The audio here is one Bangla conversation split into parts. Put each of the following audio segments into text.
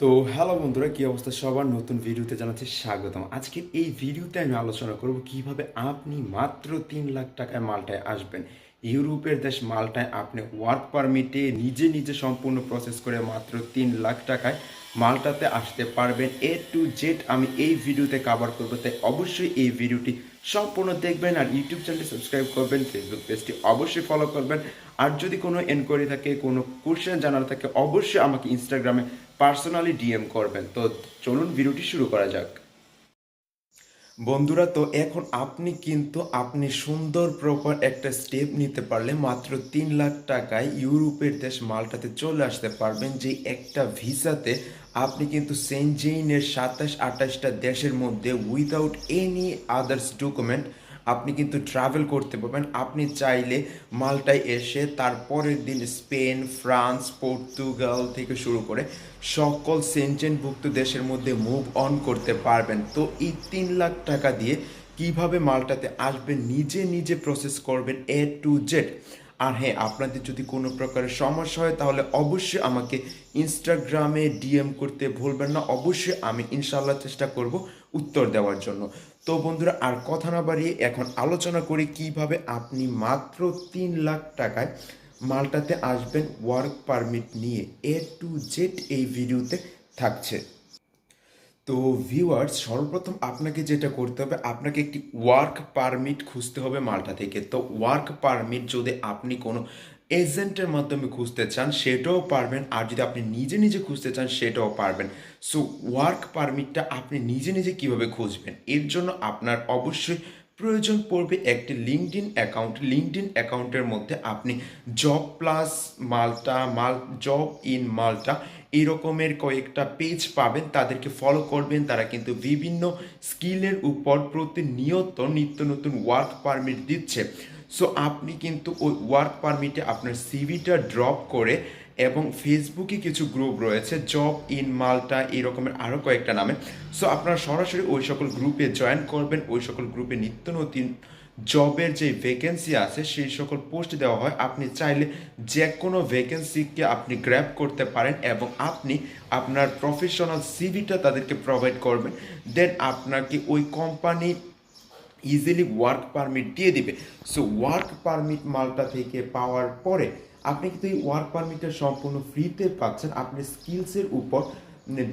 তো হ্যালো বন্ধুরা, কি অবস্থা সবার? নতুন ভিডিওতে জানাচ্ছি স্বাগতম। আজকের এই ভিডিওতে আমি আলোচনা করব কীভাবে আপনি মাত্র তিন লাখ টাকায় মালটায় আসবেন। ইউরোপের দেশ মালটায় আপনি ওয়ার্ক পারমিটে নিজে নিজে সম্পূর্ণ প্রসেস করে মাত্র তিন লাখ টাকায় মালটাতে আসতে পারবেন। এ টু জেড আমি এই ভিডিওতে কভার করব, তাই অবশ্যই এই ভিডিওটি সম্পূর্ণ দেখবেন আর ইউটিউব চ্যানেলটি সাবস্ক্রাইব করবেন ফেসবুক পেজটি অবশ্যই ফলো করবেন। আর যদি কোনো এনকোয়ারি থাকে, কোনো কোশ্চেন জানার থাকে, অবশ্যই আমাকে ইনস্টাগ্রামে পার্সোনালি ডিএম করবেন। তো চলুন ভিডিওটি শুরু করা যাক। বন্ধুরা, তো এখন আপনি কিন্তু আপনি সুন্দর প্রপার একটা স্টেপ নিতে পারলে মাত্র তিন লাখ টাকায় ইউরোপের দেশ মালটাতে চলে আসতে পারবেন, যে একটা ভিসাতে আপনি কিন্তু সেনজেইনের সাতাশ, আঠাশটা দেশের মধ্যে উইদাউট এনি আদার্স ডকুমেন্ট আপনি কিন্তু ট্রাভেল করতে পারবেন। আপনি চাইলে মাল্টায় এসে তারপরের দিন স্পেন, ফ্রান্স, পর্তুগাল থেকে শুরু করে সকল সেনচেনভুক্ত দেশের মধ্যে মুভ অন করতে পারবেন। তো এই তিন লাখ টাকা দিয়ে কীভাবে মালটাতে আসবেন, নিজে নিজে প্রসেস করবেন এ টু জেড আর হ্যাঁ আপনাদের যদি কোনো প্রকারের সমস্যা হয়, তাহলে অবশ্যই আমাকে ইনস্টাগ্রামে ডিএম করতে ভুলবেন না। অবশ্যই আমি ইনশাল্লাহ চেষ্টা করব উত্তর দেওয়ার জন্য। তো বন্ধুরা, আর কথা না বাড়িয়ে এখন আলোচনা করি কীভাবে আপনি মাত্র তিন লাখ টাকায় মালটাতে আসবেন ওয়ার্ক পারমিট নিয়ে। এ টু জেড এই ভিডিওতে থাকছে। তো ভিউয়ার্স সর্বপ্রথম আপনাকে যেটা করতে হবে, আপনাকে একটি ওয়ার্ক পারমিট খুঁজতে হবে মাল্টা থেকে। তো ওয়ার্ক পারমিট যদি আপনি কোনো এজেন্টের মাধ্যমে খুঁজতে চান, সেটাও পারবেন। আর যদি আপনি নিজে নিজে খুঁজতে চান, সেটাও পারবেন। সো ওয়ার্ক পারমিটটা আপনি নিজে নিজে কীভাবে খুঁজবেন? এর জন্য আপনার অবশ্যই প্রয়োজন পড়বে একটি লিঙ্কডিন অ্যাকাউন্ট লিঙ্কডিন অ্যাকাউন্টের মধ্যে আপনি জব প্লাস মালটা, মাল জব ইন মালটা এরকমের কয়েকটা পেজ পাবেন। তাদেরকে ফলো করবেন। তারা কিন্তু বিভিন্ন স্কিলের উপর প্রতিনিয়ত নিত্য নতুন ওয়ার্ক পারমিট দিচ্ছে। সো আপনি কিন্তু ওই ওয়ার্ক পারমিটে আপনার সিভিটা ড্রপ করে এবং ফেসবুকে কিছু গ্রুপ রয়েছে জব ইন মাল্টা এরকমের আরও কয়েকটা নামে। সো আপনারা সরাসরি ওই সকল গ্রুপে জয়েন করবেন, ওই সকল গ্রুপে নিত্য নতুন জবের যে ভ্যাকেন্সি আছে, সেই সকল পোস্ট দেওয়া হয়। আপনি চাইলে যে কোনো ভ্যাকেন্সিকে আপনি গ্র্যাব করতে পারেন এবং আপনি আপনার প্রফেশনাল সিভিটা তাদেরকে প্রোভাইড করবেন। দেন আপনাকে ওই কোম্পানি ইজিলি ওয়ার্ক পারমিট দিয়ে দিবে। সো ওয়ার্ক পারমিট মালটা থেকে পাওয়ার পরে আপনি কিন্তু এই ওয়ার্ক পারমিটটা সম্পূর্ণ ফ্রিতে পাচ্ছেন। আপনি স্কিলসের উপর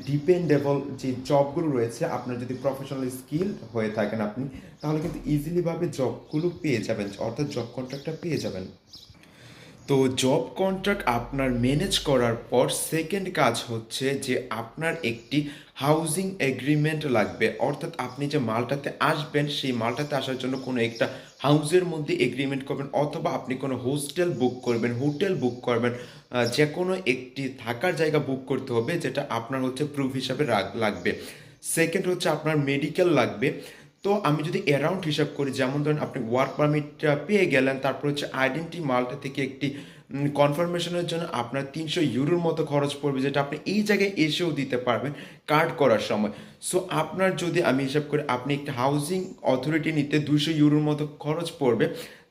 ডিপেন্ডেবল যে জবগুলো রয়েছে, আপনার যদি প্রফেশনাল স্কিল হয়ে থাকেন আপনি, তাহলে কিন্তু ইজিলিভাবে জবগুলো পেয়ে যাবেন, অর্থাৎ জব কন্ট্রাক্টটা পেয়ে যাবেন। তো জব কন্ট্রাক্ট আপনার ম্যানেজ করার পর সেকেন্ড কাজ হচ্ছে যে আপনার একটি হাউজিং এগ্রিমেন্ট লাগবে। অর্থাৎ আপনি যে মালটাতে আসবেন, সেই মালটাতে আসার জন্য কোনো একটা হাউজের মধ্যে এগ্রিমেন্ট করবেন অথবা আপনি কোনো হোস্টেল বুক করবেন হোটেল বুক করবেন যে কোনো একটি থাকার জায়গা বুক করতে হবে যেটা আপনার হচ্ছে প্রুফ হিসাবে লাগবে। সেকেন্ড হচ্ছে আপনার মেডিকেল লাগবে। তো আমি যদি অ্যারাউন্ড হিসাব করি, যেমন ধরেন আপনি ওয়ার্ক পারমিটটা পেয়ে গেলেন, তারপর হচ্ছে আইডেন্টি মালটা থেকে একটি কনফার্মেশনের জন্য আপনার তিনশো ইউরোর মতো খরচ পড়বে, যেটা আপনি এই জায়গায় এসেও দিতে পারবেন কার্ড করার সময়। সো আপনার যদি আমি হিসাব করি, আপনি একটা হাউজিং অথরিটি নিতে দুশো ইউরোর মতো খরচ পড়বে।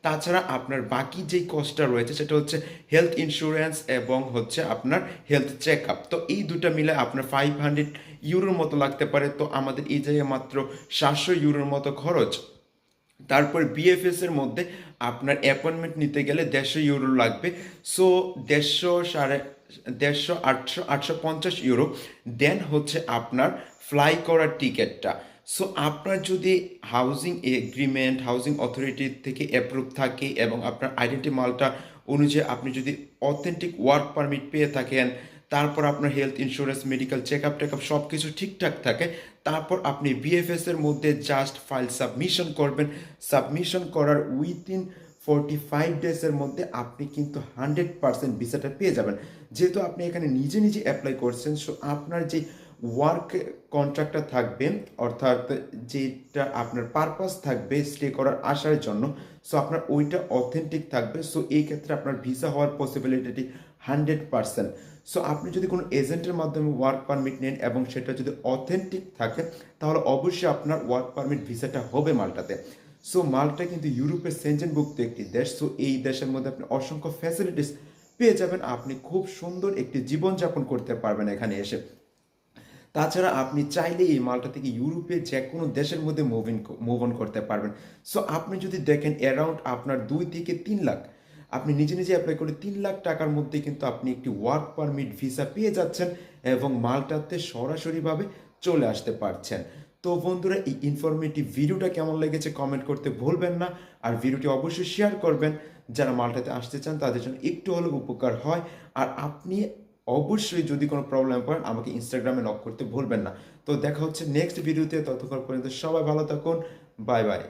তাছাড়া আপনার বাকি যেই কস্টটা রয়েছে, সেটা হচ্ছে হেলথ ইন্স্যুরেন্স এবং হচ্ছে আপনার হেলথ চেক আপ তো এই দুটো মিলে আপনার ফাইভ হান্ড্রেড ইউরোর মতো লাগতে পারে, তো আমাদের এই জায়গায় মাত্র সাতশো ইউরোর মতো খরচ। তারপর বিএফএস এর মধ্যে আপনার অ্যাপয়েন্টমেন্ট নিতে গেলে দেড়শো ইউরো লাগবে। সো দেড়শো সাড়ে, দেড়শো আটশো আটশো পঞ্চাশ ইউরো। দেন হচ্ছে আপনার ফ্লাই করার টিকিটটা সো আপনার যদি হাউজিং এগ্রিমেন্ট হাউজিং অথরিটি থেকে অ্যাপ্রুভ থাকে এবং আপনার আইডেন্টি মালটা অনুযায়ী আপনি যদি অথেন্টিক ওয়ার্ক পারমিট পেয়ে থাকেন তারপর আপনার health insurance medical check up take up সব কিছু ঠিকঠাক থাকে। তারপর আপনি বিএফএস এর মধ্যে জাস্ট ফাইল সাবমিশন করবেন। সাবমিশন করার উইথিন ফোরটি ফাইভ ডেজের মধ্যে আপনি কিন্তু হান্ড্রেড পার্সেন্ট ভিসাটা পেয়ে যাবেন। যেহেতু আপনি এখানে নিজে নিজে অ্যাপ্লাই করছেন সো আপনার যে ওয়ার্ক কন্ট্রাক্টটা থাকবে, অর্থাৎ যেটা আপনার পারপাস থাকবে স্টে করার আসার জন্য সো আপনার ওইটা অথেন্টিক থাকবে। সো এই ক্ষেত্রে আপনার ভিসা হওয়ার পসিবিলিটি হান্ড্রেড পার্সেন্ট সো আপনি যদি কোনো এজেন্টের মাধ্যমে ওয়ার্ক পারমিট নেন এবং সেটা যদি অথেন্টিক থাকে, তাহলে অবশ্যই আপনার ওয়ার্ক পারমিট ভিসাটা হবে মালটাতে। সো মালটা কিন্তু ইউরোপের সেঞ্জেনভুক্ত একটি দেশ। সো এই দেশের মধ্যে আপনি অসংখ্য ফ্যাসিলিটিস পেয়ে যাবেন। আপনি খুব সুন্দর একটি জীবনযাপন করতে পারবেন এখানে এসে। তাছাড়া আপনি চাইলে এই মালটা থেকে ইউরোপের যে কোনো দেশের মধ্যে মুভিং মুভ অন করতে পারবেন। সো আপনি যদি দেখেন অ্যারাউন্ড আপনার দুই থেকে তিন লাখ আপনি নিজে নিজে অ্যাপ্লাই করে তিন লাখ টাকার মধ্যে কিন্তু আপনি একটি ওয়ার্ক পারমিট ভিসা পেয়ে যাচ্ছেন এবং মালটাতে সরাসরিভাবে চলে আসতে পারছেন। তো বন্ধুরা, এই ইনফরমেটিভ ভিডিওটা কেমন লেগেছে কমেন্ট করতে ভুলবেন না আর ভিডিওটি অবশ্যই শেয়ার করবেন। যারা মালটাতে আসতে চান, তাদের জন্য একটু হলেও উপকার হয়। আর আপনি অবশ্যই যদি কোনো প্রবলেম পড়েন আমাকে ইনস্টাগ্রামে নক করতে ভুলবেন না। তো দেখা হচ্ছে নেক্সট ভিডিওতে ততক্ষণ পর্যন্ত সবাই ভালো থাকুন। Bye bye